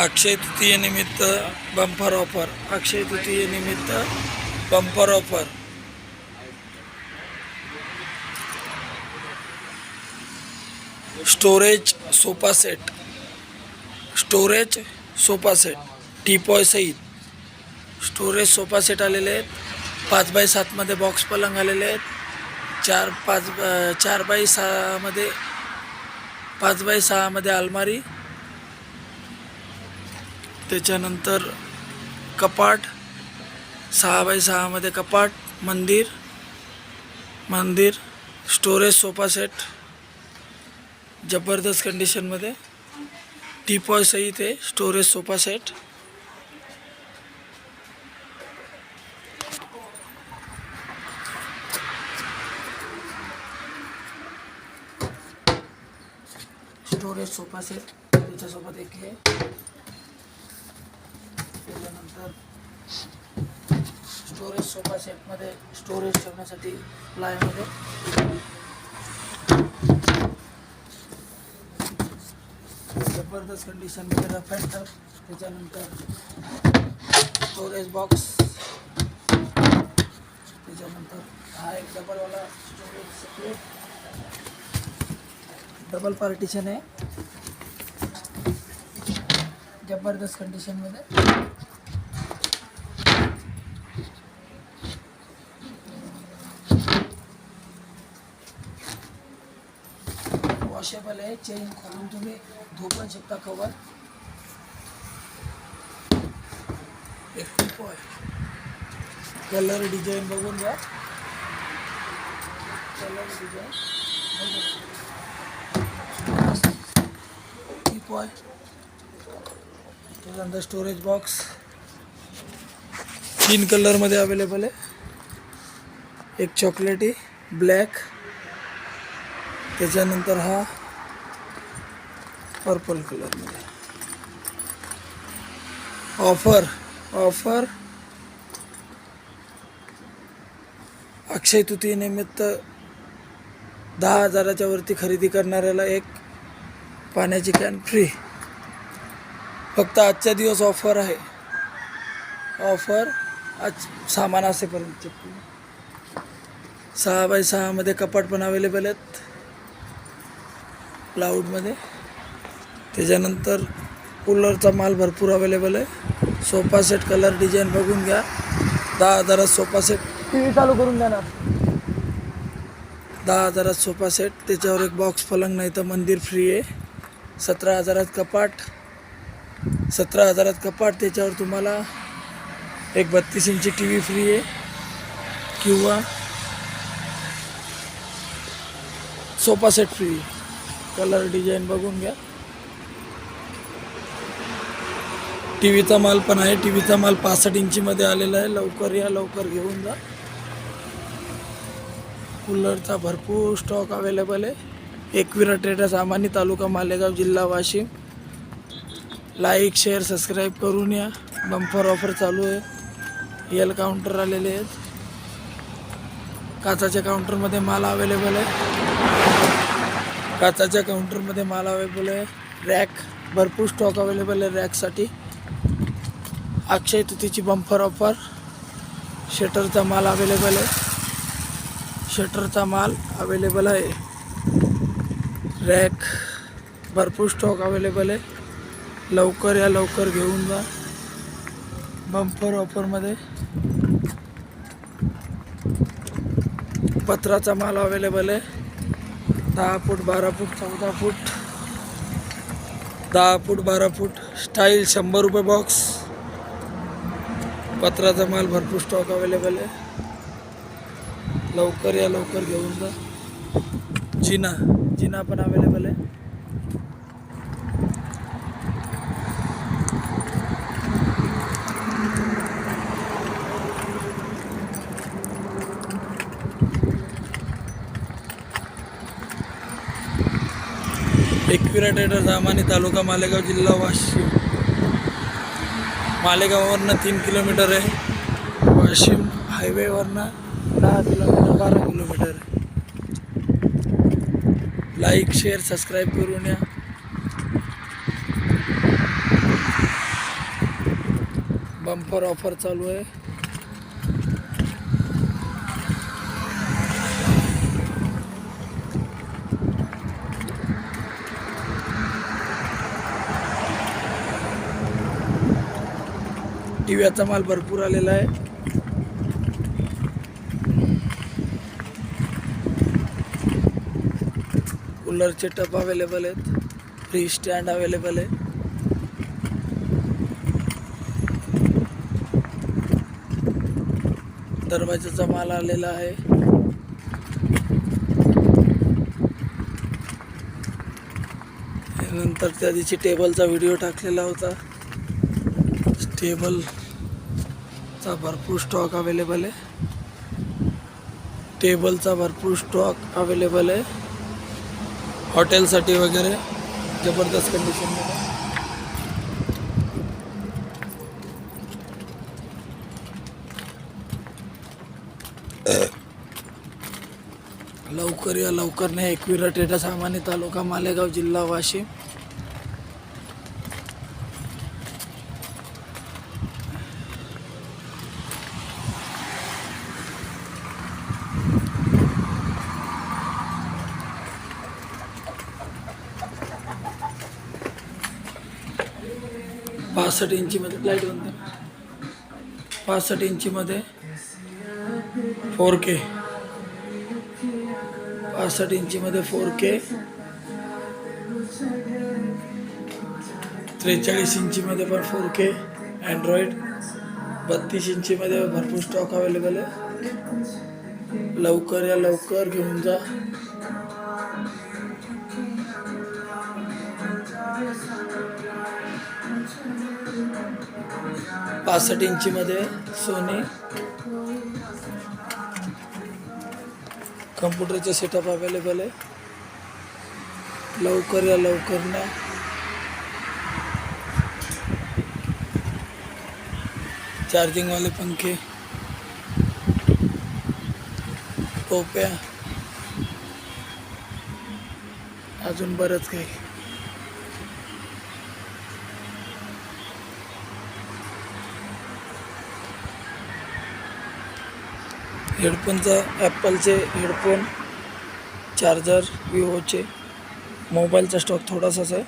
अक्षय तृतीयेनिमित्त bumper offer Akshaya तृतीयेनिमित्त bumper offer storage sofa set storage sofa set teapoy सहित. Storage sofa set आलेले आहेत. पाच बाय सातमध्ये बॉक्स पलंग आलेले आहेत. चार पाच चार बाय सहामध्ये पाच बाय सहामध्ये अलमारी. त्याच्यानंतर कपाट सहा बाय सहामध्ये कपाट मंदिर मंदिर स्टोरेज सोफा सेट जबरदस्त कंडिशनमध्ये टीपॉय सहित आहे storage sofa set storage sofa set त्याच्यासोबत एक आहे त्याच्यानंतर स्टोरेज सोफा सेटमध्ये स्टोरेज ठेवण्यासाठी प्लायमध्ये जबरदस्त कंडिशनमध्ये रफ अँड टफ त्याच्यानंतर स्टोरेज बॉक्स त्याच्यानंतर हा एक डबलवाला स्टोरेज सेपरेट डबल पार्टिशन आहे. जबरदस्त कंडिशनमध्ये वॉशेबल आहे चेन खोलून तुम्ही धुवू पण शकता कवर एक खूप कलर डिझाईन बघून घ्या कलर डिझाईन पॉय त्याच्यानंतर स्टोरेज बॉक्स तीन कलरमध्ये अवेलेबल आहे. एक चॉकलेटी ब्लॅक त्याच्यानंतर हा पर्पल कलरमध्ये ऑफर ऑफर अक्षय तृतीयेनिमित्त दहा हजाराच्या वरती खरेदी करणाऱ्याला एक पाण्याची कॅन फ्री फक्त आजच्या दिवस ऑफर आहे. ऑफर आज सामान असेपर्यंत. सहा बाय सहामध्ये कपाट पण अवेलेबल आहेत. क्लाऊडमध्ये त्याच्यानंतर कूलरचा माल भरपूर अवेलेबल आहे. सोफा सेट कलर डिझाईन बघून घ्या. दहा हजारात सोफा सेट टी व्ही चालू करून देणार ना. दहा हजारात सोफा सेट त्याच्यावर एक बॉक्स पलंग नाही तर मंदिर फ्री आहे. सतरा हजारात कपाट. सतरा हजारात कपाट. त्याच्यावर तुम्हाला एक बत्तीस इंची टी व्ही फ्री आहे. किंवा sofa set free colour design बघून घ्या. टी व्हीचा माल पण आहे. टी व्हीचा माल पासष्ट इंचीमध्ये आलेला आहे. लवकर या लवकर घेऊन जा. कूलरचा भरपूर स्टॉक अवेलेबल आहे. एकविरा ट्रेडर्स आमानी तालुका मालेगाव जिल्हा वाशिम. लाईक शेअर सबस्क्राईब करून या. बंपर ऑफर चालू आहे. एल काउंटर आलेले आहेत. काचाच्या काउंटरमध्ये माल अवेलेबल आहे. काचाच्या काउंटरमध्ये माल अवेलेबल आहे. रॅक भरपूर स्टॉक अवेलेबल आहे रॅकसाठी अक्षय तृतीची बंपर ऑफर शटरचा माल अवेलेबल आहे. शटरचा माल अवेलेबल आहे. रॅक भरपूर स्टॉक अवेलेबल आहे. लवकर या लवकर घेऊन जा. बंपर ऑफरमध्ये पत्राचा माल अवेलेबल आहे. दहा फूट बारा फूट चौदा फूट. दहा फूट बारा फूट स्टाईल शंभर रुपये बॉक्स पत्राचा माल भरपूर स्टॉक अवेलेबल आहे. लवकर या लवकर घेऊन जा. जिना जिना पण अवेलेबल आहे. एकविरा ट्रेडर जामानी तालुका मालेगाव जिल्हा वाशिम. मालेगाववरनं तीन किलोमीटर आहे. वाशिम हायवेवरनं दहा किलोमीटर बारा किलोमीटर आहे. लाईक शेअर सबस्क्राईब करून या बंपर ऑफर चालू आहे. दिव्याचा माल भरपूर आलेला आहे. कूलरचे टप अवेलेबल आहेत. फ्री स्टँड अवेलेबल आहे. दरवाजाचा माल आलेला आहे. नंतर त्या दिवशी टेबलचा व्हिडिओ टाकलेला होता. टेबलचा भरपूर स्टॉक अवेलेबल आहे. टेबलचा भरपूर स्टॉक अवेलेबल आहे. हॉटेलसाठी वगैरे जबरदस्त कंडिशनमध्ये लवकर या लवकर नाही एकविरा टेटा सामान्य तालुका मालेगाव जिल्हा वाशिम. पासष्ट इंचीमध्ये लाइट बनते कर. पासष्ट इंचीमध्ये फोर के. पासष्ट इंचीमध्ये फोर के. त्रेचाळीस इंचीमध्ये पण फोर के. अँड्रॉइड बत्तीस इंचीमध्ये भरपूर स्टॉक अवेलेबल आहे. लवकर या लवकर घेऊन जा. पासष्ट इंचीमध्ये सोनी. कम्प्युटरचे सेटअप अवेलेबल आहे. लवकर या लवकर ना. चार्जिंगवाले पंखे. टोप्या अजून बरंच काही. हेडफोनचा ॲपलचे हेडफोन चार्जर विवोचे. मोबाईलचा स्टॉक थोडासाच आहे.